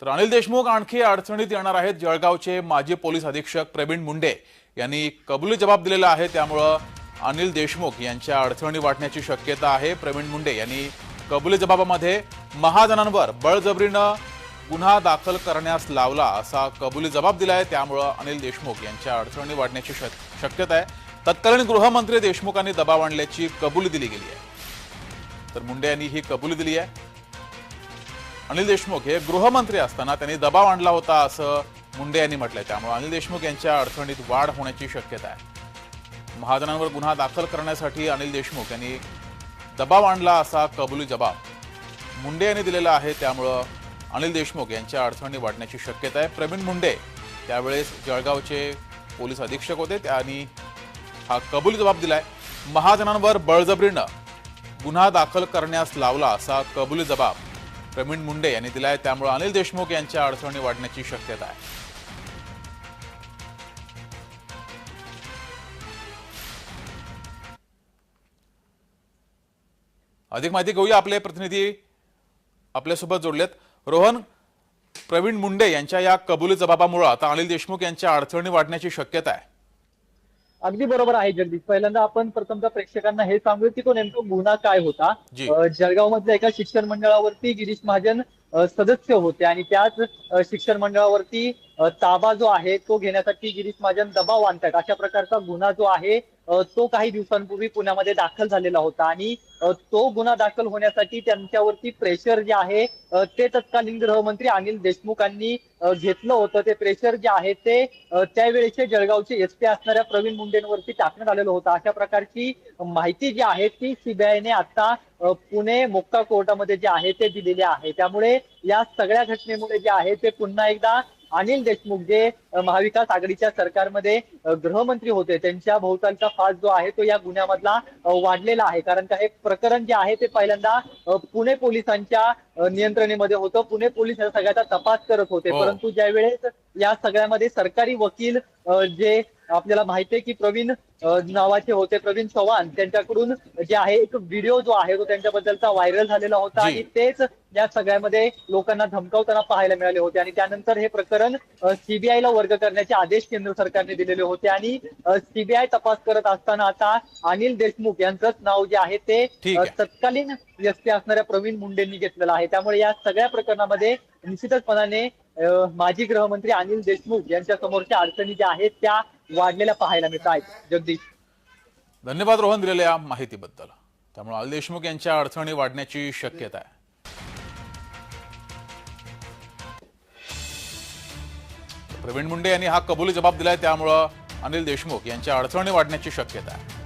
तर अनिल देशमुख आणखी अडचणीत येणार आहेत. जळगावचे माजी पोलीस अधीक्षक प्रवीण मुंडे यांनी कबुली जबाब दिलेला आहे. त्यामुळं अनिल देशमुख यांच्या अडचणी वाटण्याची शक्यता आहे. प्रवीण मुंडे यांनी कबुली जबाबामध्ये महाजनांवर बळजबरीनं गुन्हा दाखल करण्यास लावला असा कबुली जबाब दिला आहे त्यामुळं अनिल देशमुख यांच्या अडचणी वाढण्याची शक- शक्यता आहे. तत्कालीन गृहमंत्री देशमुखांनी दबाव आणल्याची कबुली दिली गेली आहे. तर मुंडे यांनी ही कबुली दिली आहे. अनिल देशमुख हे गृहमंत्री असताना त्यांनी दबाव आणला होता असं मुंडे यांनी म्हटलंय. त्यामुळे अनिल देशमुख यांच्या अडचणीत वाढ होण्याची शक्यता आहे. महाजनांवर गुन्हा दाखल करण्यासाठी अनिल देशमुख यांनी दबाव आणला असा कबुली जबाब मुंडे यांनी दिलेला आहे. त्यामुळं अनिल देशमुख यांच्या अडचणी वाढण्याची शक्यता आहे. प्रवीण मुंडे त्यावेळेस जळगावचे पोलीस अधीक्षक होते. त्यांनी हा कबुली जबाब दिलाय. महाजनांवर बळजबरीनं गुन्हा दाखल करण्यास लावला असा कबुली जबाब प्रवीण मुंडे यांनी दिलाय. त्यामुळे अनिल देशमुख यांच्या अडचणी वाढण्याची शक्यता आहे. अधिक माहिती घेऊया आपले प्रतिनिधी आपल्यासोबत जोडलेत. रोहन प्रवीण मुंडे यांच्या या कबुली जबाबामुळे आता अनिल देशमुख यांच्या अडचणी वाढण्याची शक्यता आहे. अगदी बरोबर आहे जगदीश पहिल्यांदा आपण प्रथमतः प्रेक्षकांना हे सांगू की तो नेमका गुन्हा काय होता. जळगाव मधल्या एका शिक्षण मंडळावरती गिरीश महाजन सदस्य होते आणि त्याच शिक्षण मंडळावरती ताबा जो आहे तो घेण्यासाठी गिरीश महाजन दबाव आणतात. अशा प्रकारचा गुन्हा जो आहे तो काही दिवसांपूर्वी पुण्यामध्ये दाखल झालेला होता. आणि तो गुन्हा दाखल होण्यासाठी त्यांच्यावरती प्रेशर जे आहे ते तत्कालीन गृहमंत्री अनिल देशमुखांनी घेतलं होतं. ते प्रेशर जे आहे ते त्यावेळेचे जळगावचे एस पी असणाऱ्या प्रवीण मुंडेंवरती टाकण्यात आलेलं होतं. अशा प्रकारची माहिती जी आहे ती सीबीआयने आता पुणे मोक्का कोर्टामध्ये जे आहे ते दिलेले आहे. त्यामुळे या सगळ्या घटनेमुळे जे आहे ते पुन्हा एकदा अनिल देशमुख जे महाविकास आघाडीच्या सरकारमध्ये गृहमंत्री होते त्यांच्या भोवतालचा फास जो आहे तो या गुन्ह्यामधला वाढलेला आहे. कारण का हे प्रकरण जे आहे ते पहिल्यांदा पुणे पोलिसांच्या नियंत्रणेमध्ये होतं. पुणे पोलीस या सगळ्याचा तपास करत होते. हो. परंतु ज्या वेळेस या सगळ्यामध्ये सरकारी वकील जे आपल्याला माहिती आहे की प्रवीण नावाचे होते प्रवीण चव्हाण. त्यांच्याकडून जे आहे एक व्हिडिओ जो आहे तो त्यांच्याबद्दलचा व्हायरल झालेला होता. आणि तेच या सगळ्यामध्ये लोकांना धमकावताना पाहायला मिळाले होते. आणि त्यानंतर हे प्रकरण सीबीआय ला वर्ग करण्याचे आदेश केंद्र सरकारने दिलेले होते. आणि सीबीआय तपास करत असताना आता अनिल देशमुख यांचंच नाव जे आहे ते. तत्कालीन व्यक्ती असणाऱ्या प्रवीण मुंडेंनी घेतलेलं आहे. त्यामुळे या सगळ्या प्रकरणामध्ये निश्चितचपणाने अ, माजी गृहमंत्री अनिल देशमुख यांच्या समोरच्या अडचणी ज्या आहेत त्या वाढलेल्या पाहायला मिळत आहेत जगदीश. धन्यवाद रोहन दिलेल्या माहितीबद्दल. त्यामुळे अनिल देशमुख यांच्या अडचणी वाढण्याची शक्यता आहे. प्रवीण मुंडे यांनी हा कबुली जबाब दिलाय त्यामुळं अनिल देशमुख यांच्या अडचणी वाढण्याची शक्यता आहे.